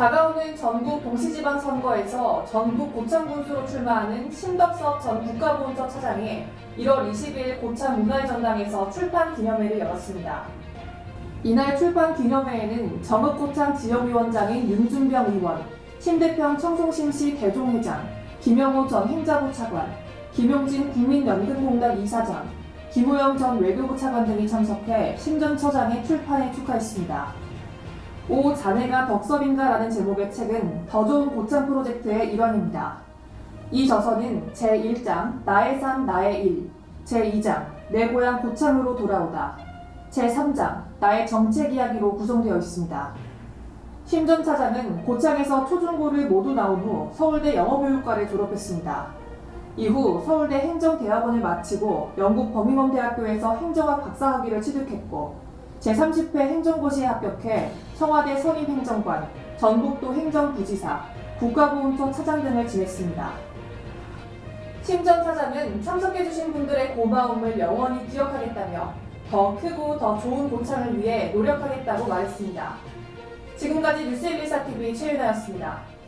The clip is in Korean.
다가오는 전국 동시지방선거에서 전북 고창군수로 출마하는 신덕섭 전 국가보훈처 차장이 1월 20일 고창 문화의 전당에서 출판 기념회를 열었습니다. 이날 출판 기념회에는 정읍고창 지역위원장인 윤준병 의원, 신대평 청송심시 대종회장, 김영호 전 행자부 차관, 김용진 국민연금공단 이사장, 김호영 전 외교부 차관 등이 참석해 신전 처장의 출판에 축하했습니다. 오 자네가 덕섭인가라는 제목의 책은 더 좋은 고창 프로젝트의 일환입니다. 이 저서는 제1장 나의 삶 나의 일, 제2장 내 고향 고창으로 돌아오다, 제3장 나의 정책 이야기로 구성되어 있습니다. 심전 차장은 고창에서 초중고를 모두 나온 후 서울대 영어교육과를 졸업했습니다. 이후 서울대 행정대학원을 마치고 영국 버밍엄 대학교에서 행정학 박사학위를 취득했고 제30회 행정고시에 합격해 청와대 선임행정관, 전북도 행정부지사, 국가보훈처 차장 등을 지냈습니다. 심전 차장은 참석해주신 분들의 고마움을 영원히 기억하겠다며 더 크고 더 좋은 고창을 위해 노력하겠다고 말했습니다. 지금까지 뉴스 114TV 최윤아였습니다.